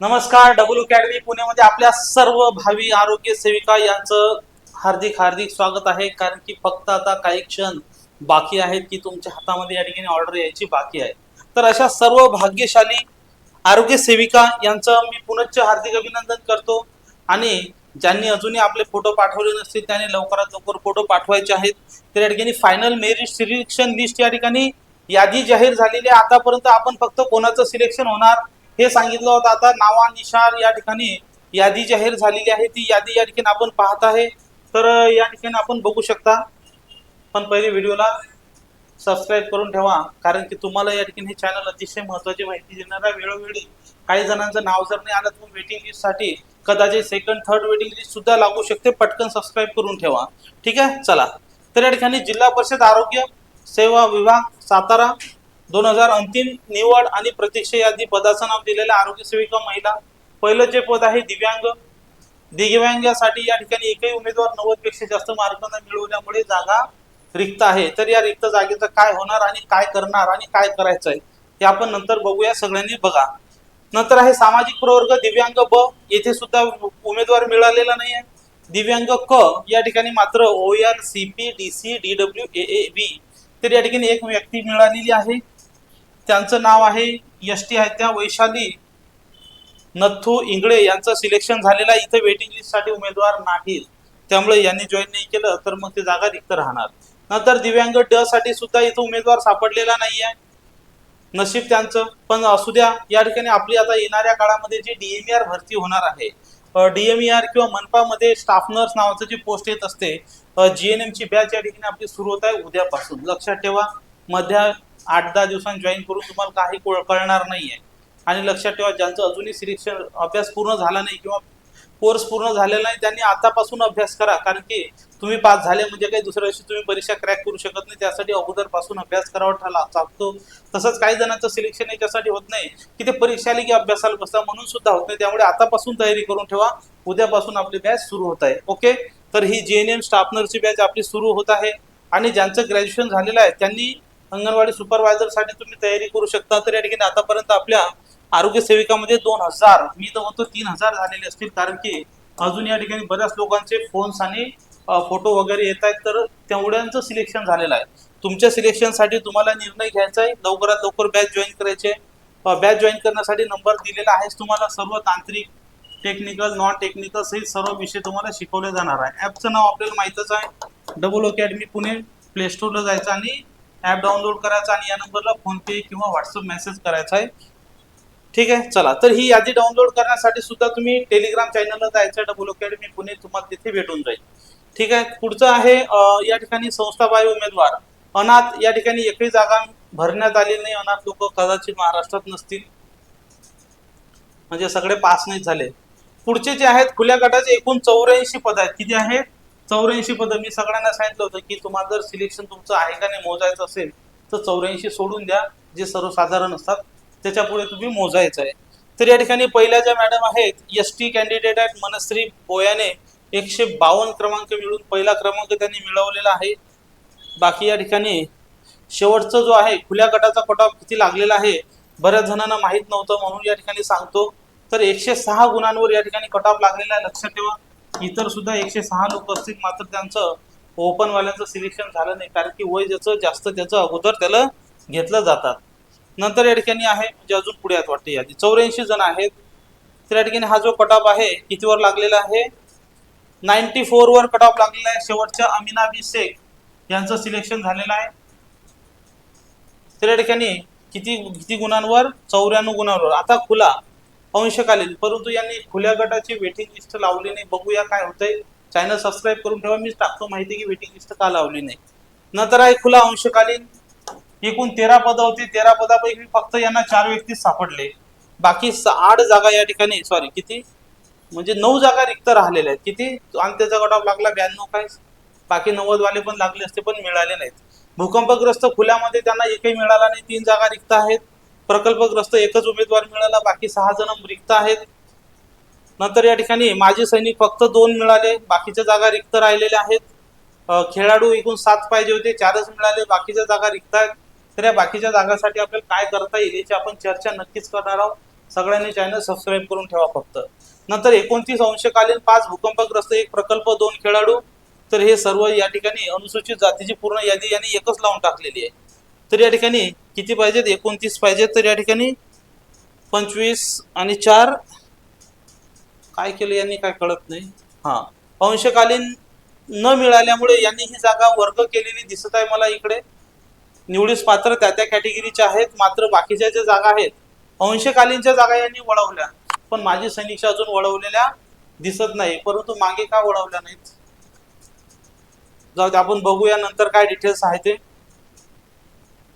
नमस्कार double academy पुण्यामध्ये आपल्या सर्व भावी आरोग्य सेविका यांचं हार्दिक हार्दिक स्वागत आहे. कारण की फक्त आता काही क्षण बाकी आहेत की तुमच्या हातामध्ये या ठिकाणी ऑर्डर यायची बाकी आहे. तर अशा सर्व भाग्यशाली आरोग्य सेविका यांचं मी पुनश्च हार्दिक अभिनंदन करतो. आणि ज्यांनी अजूनही आपले फोटो पाठवले नसतील त्यांनी लवकरात लवकर फोटो पाठवायचे आहेत. तर या ठिकाणी फायनल मेरिट सिलेक्शन लिस्ट या ठिकाणी यादी जाहीर झालेली आहे. आतापर्यंत आपण फक्त कोणाचं सिलेक्शन होणार? हे सांगितलं होतं. आता नावानिशार या ठिकाणी यादी जाहीर झालेली आहे. ती यादी या ठिकाणी आपण पाहत आहे. तर या ठिकाणी आपण बघू शकता. पण पहिले व्हिडिओला सबस्क्राईब करून ठेवा. कारण की तुम्हाला या ठिकाणी हे चॅनल अतिशय महत्वाची माहिती देणार आहे वेळोवेळी काही जणांचं नाव जर नाही आलं तर वेटिंग लिस्टसाठी कदाचित सेकंड थर्ड वेटिंग लिस्ट सुद्धा लागू शकते. पटकन सबस्क्राईब करून ठेवा. ठीक आहे? चला. तर या ठिकाणी जिल्हा परिषद आरोग्य सेवा विभाग सातारा. दोन हजार अंतिम निवड आणि प्रतीक्षा यादी पदाचं नाव दिलेलं आरोग्य सेविका महिला. पहिलं जे पद आहे दिव्यांग. दिव्यांगासाठी या ठिकाणी एकही उमेदवार नव्वदपेक्षा जास्त मार्क न मिळवल्यामुळे जागा रिक्त आहे. तर या रिक्त जागेचं काय होणार आणि काय करणार आणि काय करायचं आहे हे आपण नंतर बघूया. सगळ्यांनी बघा. नंतर आहे सामाजिक प्रवर्ग दिव्यांग ब. येथे सुद्धा उमेदवार मिळालेला नाही आहे दिव्यांग क या ठिकाणी मात्र O R C P D C D W A A B तर या ठिकाणी एक व्यक्ती मिळालेली आहे. त्यांचं नाव आहे एस टी आहे. त्या वैशाली नथू इंगळे यांचं सिलेक्शन झालेलं आहे. इथं वेटिंग लिस्टसाठी उमेदवार नाहीत. त्यामुळे यांनी जॉईन नाही केलं तर मग ते जागा रिक्त राहणार. नंतर दिव्यांग ड साठी सुद्धा इथं उमेदवार सापडलेला नाही आहे नशीब त्यांचं. पण असू द्या या ठिकाणी आपली आता येणाऱ्या काळामध्ये जी डीएमईआर भरती होणार आहे डीएमईआर किंवा मनपामध्ये स्टाफ नर्स नावाचं जी पोस्ट येत असते जी एन एमची बॅच या ठिकाणी आपली सुरू होत आहे उद्यापासून. लक्षात ठेवा मध्या आठ दहा दिवसांनी जॉईन करून तुम्हाला काही कळणार नाहीये. आणि लक्षात ठेवा ज्यांचं अजूनही सिलेक्शन अभ्यास पूर्ण झाला नाही किंवा कोर्स पूर्ण झालेला नाही त्यांनी आतापासून अभ्यास करा. कारण की तुम्ही पास झाले म्हणजे काही दुसऱ्या वर्षी तुम्ही परीक्षा क्रॅक करू शकत नाही. त्यासाठी अगोदरपासून अभ्यास करावा ठरला लागतो तसंच काही जणांचं सिलेक्शन याच्यासाठी होत नाही की ते परीक्षा आली की अभ्यासाला बसता म्हणून सुद्धा होत नाही. त्यामुळे आतापासून तयारी करून ठेवा. उद्यापासून आपली बॅच सुरू होत आहे. ओके तर ही जे एन एम स्टाफनरची बॅच आपली सुरू होत आहे. आणि ज्यांचं ग्रॅज्युएशन झालेलं आहे त्यांनी अंगणवाडी सुपरवायझरसाठी तुम्ही तयारी करू शकता. तर या ठिकाणी आतापर्यंत आपल्या आरोग्य सेविकामध्ये दोन हजार मी तर म्हणतो तीन हजार झालेले असतील. कारण की अजून या ठिकाणी बऱ्याच लोकांचे फोन्स आणि फोटो वगैरे येत आहेत. तर तेवढ्यांचं सिलेक्शन झालेलं आहे. तुमच्या सिलेक्शनसाठी तुम्हाला निर्णय घ्यायचा आहे. लवकरात लवकर बॅच जॉईन करायचे. बॅच जॉईन करण्यासाठी नंबर दिलेला आहेच तुम्हाला. सर्व तांत्रिक टेक्निकल नॉन टेक्निकल सहित सर्व विषय तुम्हाला शिकवले जाणार आहे. ॲपचं नाव आपल्याला माहीतच आहे. डबल अकॅडमी पुणे प्ले स्टोरला जायचं आणि ॲप डाउनलोड करायचा आणि या नंबरला फोनपे किंवा व्हॉट्सअप मेसेज करायचा आहे. ठीक आहे? चला. तर ही यादी डाउनलोड करण्यासाठी सुद्धा तुम्ही टेलिग्राम चॅनलला जायचं डबल अकॅडमी पुणे तुम्हाला तिथे भेटून जाईल. ठीक आहे? पुढचं आहे या ठिकाणी संस्थाबाह्य उमेदवार. अनाथ या ठिकाणी एकही जागा भरण्यात आली नाही. अनाथ लोक कदाचित महाराष्ट्रात नसतील. म्हणजे सगळे पास नाही झाले. पुढचे जे आहेत खुल्या गटाचे एकूण चौऱ्याऐंशी पद आहेत. किती आहेत? चौऱ्याऐंशी पदं. मी सगळ्यांना सांगितलं होतं की तुम्हाला जर सिलेक्शन तुमचं आहे का नाही मोजायचं असेल तर चौऱ्याऐंशी सोडून द्या. जे सर्वसाधारण असतात त्याच्यापुढे तुम्ही मोजायचं आहे. तर या ठिकाणी पहिल्या ज्या मॅडम आहेत एस टी कॅन्डिडेट आहेत मनश्री बोयाने. एकशे बावन्न क्रमांक मिळून पहिला क्रमांक त्यांनी मिळवलेला आहे. बाकी या ठिकाणी शेवटचा जो आहे खुल्या गटाचा कट ऑफ किती लागलेला आहे बऱ्याच जणांना माहीत नव्हतं म्हणून या ठिकाणी सांगतो. तर एकशे सहा गुणांवर या ठिकाणी कट ऑफ लागलेला आहे. लक्षात ठेवा. इतर सुद्धा एकशे सहा लोक असतील मात्र त्यांचं ओपनवाल्यांचं सिलेक्शन झालं नाही कारण की वय ज्याचं जास्त त्याचं अगोदर त्याला घेतलं जातात. नंतर या ठिकाणी आहे म्हणजे अजून पुढे आहेत वाटते यादी चौऱ्याऐंशी जण आहेत तर या ठिकाणी हा जो कट ऑफ आहे कितीवर लागलेला आहे? नाईन्टी फोर वर कट ऑफ लागलेला आहे. शेवटच्या अमिनाबी शेख यांचं सिलेक्शन झालेलं आहे. तर या ठिकाणी किती किती गुणांवर? चौऱ्याण्णव गुणांवर. आता खुला. अंशकालीन परंतु यांनी खुल्या गटाची वेटिंग लिस्ट लावली नाही. बघूया काय होतंय. चॅनल सबस्क्राईब करून ठेवा. मी टाकतो माहिती की वेटिंग लिस्ट का लावली नाही. नंतर आहे खुला अंशकालीन एकूण तेरा पद होती. तेरा पदापैकी फक्त यांना चार व्यक्ती सापडले. बाकी स- आठ जागा या ठिकाणी सॉरी किती? म्हणजे नऊ जागा रिक्त राहिलेल्या आहेत. किती? आणि त्याचा कट लागला ब्याण्णव काय? बाकी नव्वद वाले पण लागले असते पण मिळाले नाहीत. भूकंपग्रस्त खुल्यामध्ये त्यांना एकही मिळाला नाही. तीन जागा रिक्त आहेत. प्रकल्पग्रस्त एकच उमेदवार मिळाला बाकी सहा जण रिक्त आहेत. नंतर या ठिकाणी माजी सैनिक फक्त दोन मिळाले बाकीच्या जागा रिक्त राहिलेल्या आहेत. खेळाडू एकूण सात पाहिजे होते चारच मिळाले बाकीच्या जागा रिक्त आहेत. तर या बाकीच्या जागासाठी आपल्याला काय करता येईल याची आपण चर्चा नक्कीच करणार आहोत. सगळ्यांनी चॅनल सबस्क्राईब करून ठेवा फक्त. नंतर एकोणतीस अंशकालीन पाच भूकंपग्रस्त एक प्रकल्प दोन खेळाडू. तर हे सर्व या ठिकाणी अनुसूचित जातीची पूर्ण यादी यांनी एकच लावून टाकलेली आहे. तर या ठिकाणी किती पाहिजेत? एकोणतीस पाहिजेत तर या ठिकाणी. पंचवीस आणि चार. काय केलं यांनी काय कळत नाही. हा. अंशकालीन न मिळाल्यामुळे यांनी ही जागा वर्ग केलेली दिसत आहे मला इकडे. निवडीस पात्र त्या त्या कॅटेगरीच्या आहेत. मात्र बाकीच्या ज्या जागा आहेत अंशकालीनच्या जागा यांनी वळवल्या. पण माझी सैनिकच्या अजून वळवलेल्या दिसत नाही. परंतु मागे का वळवल्या नाहीत? जाऊ दे आपण बघूया नंतर काय डिटेल्स आहे ते.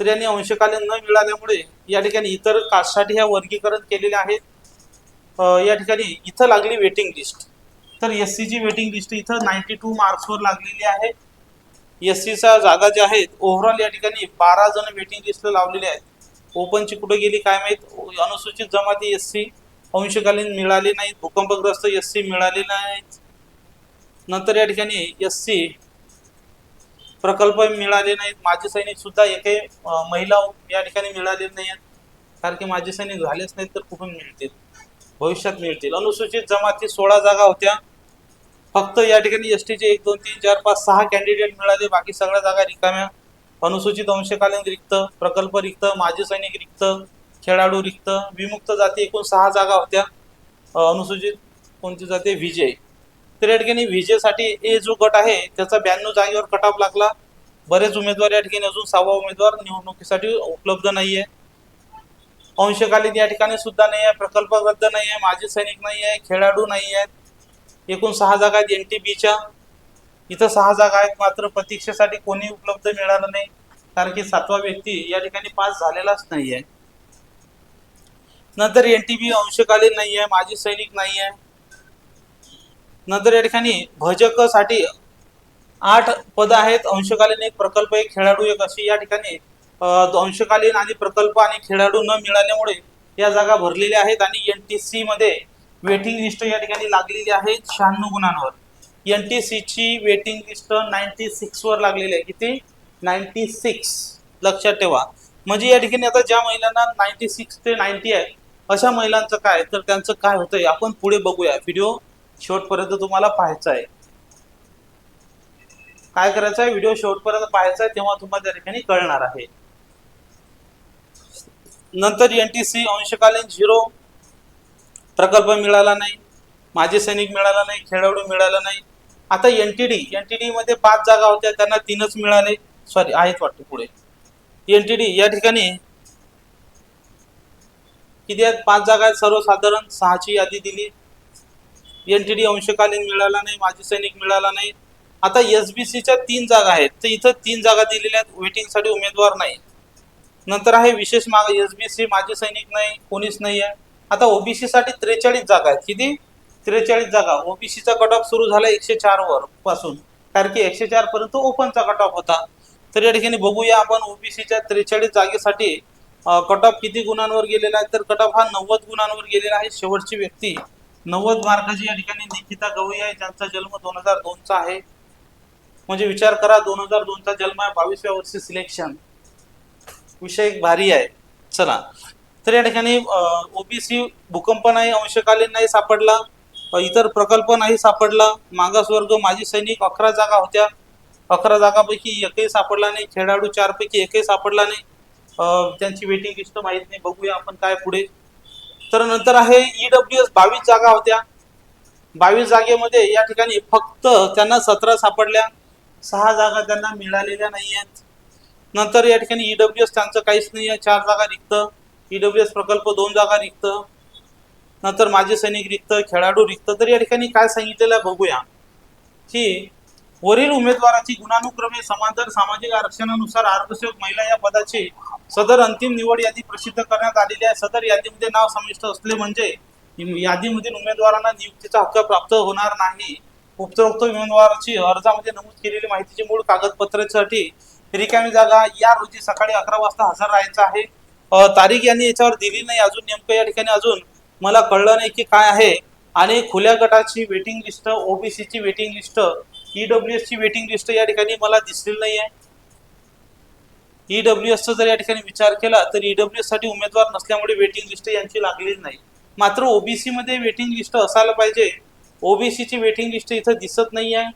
तर यांनी अंशकालीन न मिळाल्यामुळे या ठिकाणी इतर कास्टसाठी ह्या वर्गीकरण केलेले आहेत. या ठिकाणी इथं लागली वेटिंग लिस्ट तर एस सीची वेटिंग लिस्ट इथं नाईन्टी टू मार्क्सवर लागलेली आहे. एस सीचा जागा ज्या आहेत ओव्हरऑल या ठिकाणी बारा जण वेटिंग लिस्टला लावलेले आहेत. ओपनची कुठे गेली काय माहीत? अनुसूचित जमाती एस सी अंशकालीन मिळाले नाहीत. भूकंपग्रस्त एस सी मिळाले नाहीत. नंतर या ठिकाणी एस सी प्रकल्प मिळाले नाहीत. माजी सैनिक सुद्धा एकही महिला या ठिकाणी मिळाले नाही आहेत. कारण की माजी सैनिक झालेच नाहीत तर कुठून मिळतील? भविष्यात मिळतील. अनुसूचित जमाती सोळा जागा होत्या. फक्त या ठिकाणी एस टीचे एक दोन तीन चार पाच सहा कॅन्डिडेट मिळाले. बाकी सगळ्या जागा रिकाम्या. अनुसूचित अंशकालीन रिक्त प्रकल्प रिक्त माजी सैनिक रिक्त खेळाडू रिक्त. विमुक्त जाती एकूण सहा जागा होत्या. अनुसूचित कोणती जाते? विजय. तर या ठिकाणी विजेसाठी ए जो गट आहे त्याचा ब्याण्णव जागेवर कटाप लागला. बरेच उमेदवार या ठिकाणी अजून सहावा उमेदवार निवडणुकीसाठी उपलब्ध नाहीये. अंशकालीन या ठिकाणी सुद्धा नाही आहे प्रकल्प रद्द नाही आहे माजी सैनिक नाही आहे खेळाडू नाही आहेत एकूण सहा जागा आहेत एन टी बीच्या इथं सहा जागा आहेत मात्र प्रतीक्षेसाठी कोणी उपलब्ध मिळालं नाही कारण की सातवा व्यक्ती या ठिकाणी पास झालेलाच नाही आहे नंतर एन टी बी अंशकालीन नाही आहे माजी सैनिक नाही आहे नंतर या ठिकाणी भजकसाठी आठ पद आहेत. अंशकालीन एक प्रकल्प एक खेळाडू एक अशी या ठिकाणी अंशकालीन आणि प्रकल्प आणि खेळाडू न मिळाल्यामुळे या जागा भरलेल्या आहेत आणि एन टी सी मध्ये वेटिंग लिस्ट या ठिकाणी लागलेली आहे शहाण्णव गुणांवर. एन टी सी ची वेटिंग लिस्ट नाईन्टी सिक्सवर लागलेली आहे. किती? नाईन्टी सिक्स लक्षात ठेवा. म्हणजे या ठिकाणी आता ज्या महिलांना नाईन्टी सिक्स ते नाईन्टी आहे अशा महिलांचं काय? तर त्यांचं काय होतंय? आपण पुढे बघूया. व्हिडिओ शेवटपर्यंत तुम्हाला पाहायचा आहे. काय करायचं आहे? व्हिडिओ शेवटपर्यंत पाहायचा आहे तेव्हा तुम्हाला त्या ठिकाणी कळणार आहे. नंतर एन टी सी अंशकालीन झिरो. प्रकल्प मिळाला नाही. माजी सैनिक मिळाला नाही खेळाडू मिळाला नाही. आता N T D N T D मध्ये पाच जागा होत्या त्यांना तीनच मिळाले. सॉरी आहेत वाटतं पुढे. एन टी डी या ठिकाणी किती आहेत? पाच जागा आहेत. सर्वसाधारण सहाची यादी दिली. एन टी डी अंशकालीन मिळाला नाही माजी सैनिक मिळाला नाही. आता एस बी सीच्या तीन जागा आहेत. तर इथं तीन जागा दिलेल्या आहेत. वेटिंगसाठी उमेदवार नाही. नंतर आहे विशेष माग एस बी सी माजी सैनिक नाही कोणीच नाही आहे. आता ओबीसी साठी त्रेचाळीस जागा आहेत. किती? त्रेचाळीस जागा. ओबीसीचा कट ऑफ सुरू झाला एकशे चार वर पासून. कारण की एकशे चार पर्यंत ओपनचा कट ऑफ होता. तर या ठिकाणी बघूया आपण ओबीसीच्या त्रेचाळीस जागेसाठी कट ऑफ किती गुणांवर गेलेला आहे? तर कट ऑफ हा नव्वद गुणांवर गेलेला आहे. शेवटची व्यक्ती नव्वद मार्काची या ठिकाणी निकिता गवई आहे ज्यांचा जन्म दोन हजार दोनचा आहे. म्हणजे विचार करा दोन हजार दोनचा जन्म आहे बावीसव्या वर्षी सिलेक्शन. विषय एक भारी आहे. चला. तर या ठिकाणी ओबीसी भूकंप नाही अंशकालीन नाही सापडला इतर प्रकल्प नाही सापडला. मागासवर्ग माजी सैनिक अकरा जागा होत्या. अकरा जागापैकी एकही सापडला नाही. खेळाडू चारपैकी एकही सापडला नाही. त्यांची वेटिंग लिस्ट माहीत नाही. बघूया आपण काय पुढे. तर नंतर आहे ईडब्ल्यू एस बावीस जागा होत्या. बावीस जागेमध्ये या ठिकाणी फक्त त्यांना सतरा सापडल्या. सहा जागा त्यांना मिळालेल्या नाही आहेत नंतर या ठिकाणी ईडब्ल्यू एस त्यांचं काहीच नाही आहे चार जागा रिक्त. ईडब्ल्यू एस प्रकल्प दोन जागा रिक्त. नंतर माजी सैनिक रिक्त खेळाडू रिक्त. तर या ठिकाणी काय सांगितलेलं आहे बघूया. की वरील उमेदवाराची गुणानुक्रमे समांतर सामाजिक आरक्षणानुसार आरोग्यसेवक महिला या पदाची सदर अंतिम निवड यादी प्रसिद्ध करण्यात आलेली आहे. सदर यादीमध्ये नाव समाविष्ट असले म्हणजे यादीमधील उमेदवारांना नियुक्तीचा हक्क प्राप्त होणार नाही. उपरोक्त उमेदवाराची अर्जामध्ये नमूद केलेली माहितीची मूळ कागदपत्रासाठी रिकामी जागा या रोजी सकाळी अकरा वाजता हजर राहायचं आहे. तारीख यांनी याच्यावर दिली नाही. अजून नेमकं या ठिकाणी अजून मला कळलं नाही की काय आहे. आणि खुल्या गटाची वेटिंग लिस्ट ओबीसीची वेटिंग लिस्ट ईडब्ल्यू एसची वेटिंग लिस्ट या ठिकाणी मला दिसलेली नाही आहे ईडब्ल्यू एसचा जर या ठिकाणी विचार केला तर ईडब्ल्यू एससाठी उमेदवार नसल्यामुळे वेटिंग लिस्ट यांची लागलेली नाही. मात्र ओबीसी मध्ये वेटिंग लिस्ट असायला पाहिजे. ओबीसीची वेटिंग लिस्ट इथं दिसत नाही आहे.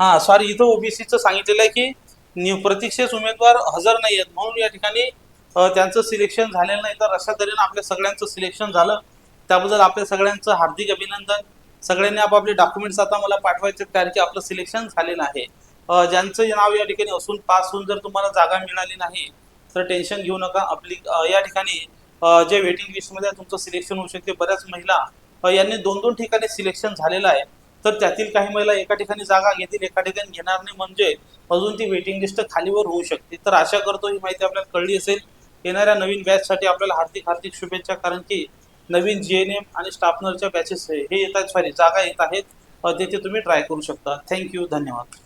हा सॉरी इथं ओबीसीचं सांगितलेलं आहे की न्यू प्रतीक्षेस उमेदवार हजर नाही आहेत. म्हणून या ठिकाणी त्यांचं सिलेक्शन झालेलं नाही. तर अशा तऱ्हेनं आपल्या सगळ्यांचं सिलेक्शन झालं. त्याबद्दल आपल्या सगळ्यांचं हार्दिक अभिनंदन. सगळ्यांनी आपापले डॉक्युमेंट्स आता मला पाठवायचे आहेत, कारण की आपलं सिलेक्शन झालेलं आहे. ज्यांचं नाव या ठिकाणी असून पास होऊन जर तुम्हाला जागा मिळाली नाही तर टेन्शन घेऊ नका. आपली या ठिकाणी जे वेटिंग लिस्टमध्ये तुमचं सिलेक्शन होऊ शकते. बऱ्याच महिला यांनी दोन दोन ठिकाणी सिलेक्शन झालेलं आहे. तर त्यातील काही महिला एका ठिकाणी जागा घेतील एका ठिकाणी घेणार नाही. म्हणजे अजून ती वेटिंग लिस्ट खालीवर होऊ शकते. तर आशा करतो ही माहिती आपल्याला कळली असेल. येणाऱ्या नवीन बॅचसाठी आपल्याला हार्दिक हार्दिक शुभेच्छा. कारण की नवीन जी एन एम आणि स्टाफनरच्या बॅचेस हे येत आहेत. सॉरी जागा येत आहेत. अ, तिथे तुम्ही ट्राय करू शकता. थँक्यू धन्यवाद.